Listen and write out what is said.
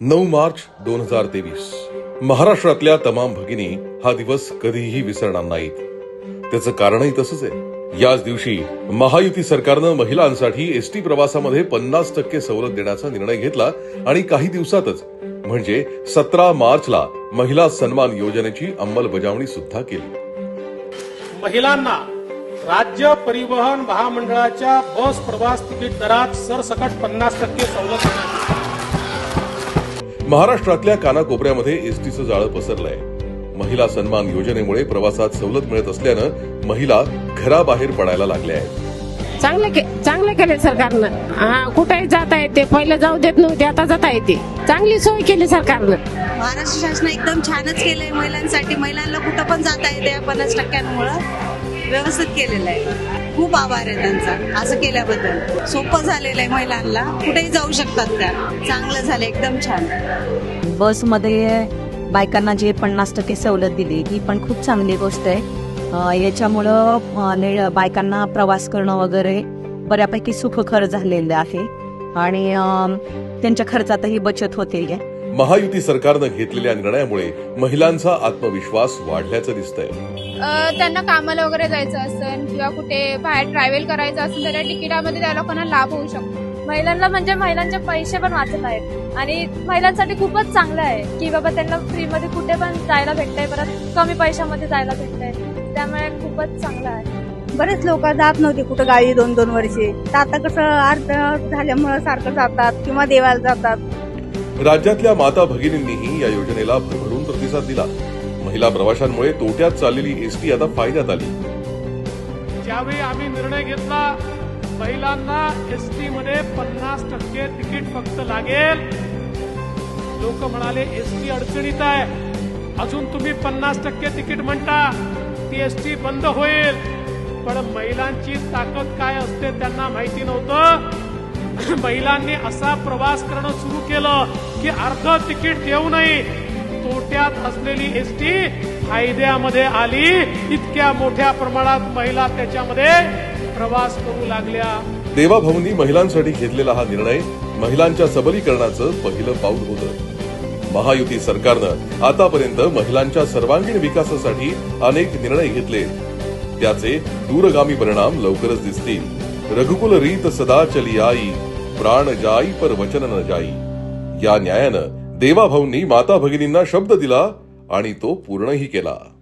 नऊ मार्च दोन हजार तेवीस. महाराष्ट्रातल्या तमाम भगिनी हा दिवस कधीही विसरणार नाहीत. त्याचं कारणही तसंच आहे. याच दिवशी महायुती सरकारनं महिलांसाठी एसटी प्रवासामध्ये पन्नास टक्के सवलत देण्याचा निर्णय घेतला आणि काही दिवसातच म्हणजे सतरा मार्चला महिला सन्मान योजनेची अंमलबजावणी सुद्धा केली. महिलांना राज्य परिवहन महामंडळाच्या बस प्रवास तिकीट दरात सरसकट पन्नास टक्के सवलत देण्यात महाराष्ट्रातल्या कानाकोपऱ्यामध्ये एसटीचं जाळं पसरलंय. महिला सन्मान योजनेमुळे प्रवासात सवलत मिळत असल्यानं महिला घराबाहेर पडायला लागल्या आहेत. चांगलं के चांगलं केले सरकारनं. हा कुठेही जाता येते. पहिले जाऊ देत नव्हते आता जाता येते. चांगली सोय केली सरकारनं. महाराष्ट्र शासन एकदम छानच केलंय महिलांसाठी. महिलांना कुठं पण जाता येते या पन्नास टक्क्यांमुळं. व्यवस्थित केलेलं आहे. खूप आभार आहे त्यांचा. असं केल्याबद्दल. सोपं झालेलं आहे महिलांना. कुठेही जाऊ शकतात त्या. चांगलं झालं. एकदम छान. बसमध्ये बायकांना जे पन्नास टक्के सवलत दिली ही पण खूप चांगली गोष्ट आहे. याच्यामुळं ने- बायकांना प्रवास करणं वगैरे बऱ्यापैकी सुखकर झालेलं आहे. आणि त्यांच्या खर्चातही बचत होते महायुती सरकारनं घेतलेल्या निर्णयामुळे महिलांचा आत्मविश्वास वाढल्याचं दिसतंय. त्यांना कामाला वगैरे जायचं असेल किंवा कुठे बाहेर ट्रॅव्हल करायचं असेल तर त्या तिकिटामध्ये त्या लोकांना लाभ होऊ शकतो. महिलांना म्हणजे महिलांचे पैसे पण वाचत आहेत. आणि महिलांसाठी खूपच चांगलं आहे की बाबा त्यांना फ्रीमध्ये कुठे पण जायला भेटतंय परत कमी पैशामध्ये जायला भेटतंय. त्यामुळे खूपच चांगलं आहे. बरेच लोक जात नव्हते कुठं गावी दोन दोन वर्षे. तर आता कसं अर्ध झाल्यामुळं सारखं जातात किंवा देवाला जातात. राज्यातल्या माता भगिनींनीही या योजनेला भरभरून प्रतिसाद दिला. महिला प्रवाशांमुळे तोट्यात चाललेली एसटी आता फायद्यात आली. ज्यावेळी आम्ही निर्णय घेतला महिलांना एसटी मध्ये पन्नास टक्के तिकीट फक्त लागेल. लोक म्हणाले एसटी अडचणीत आहे. अजून तुम्ही पन्नास टक्के तिकीट म्हणता ती एसटी बंद होईल. पण महिलांची ताकद काय असते त्यांना माहिती नव्हतं. महिलांनी असा प्रवास करणं सुरू केलं की अर्ध तिकीट देऊनही तोट्यात असलेली एसटी फायद्यामध्ये आली. इतक्या मोठ्या प्रमाणात महिला त्याच्यामध्ये प्रवास करू लागल्या. देवाभाऊंनी महिलांसाठी घेतलेला हा निर्णय महिलांच्या सबलीकरणाचं पहिलं पाऊल होतं. महायुती सरकारनं आतापर्यंत महिलांच्या सर्वांगीण विकासासाठी अनेक निर्णय घेतले. त्याचे दूरगामी परिणाम लवकरच दिसतील. रघुकुल रीत सदा चली आई प्राण जाई पर वचन न जाई. या न्यायानं देवाभाऊंनी माता भगिनींना शब्द दिला आणि तो पूर्णही केला.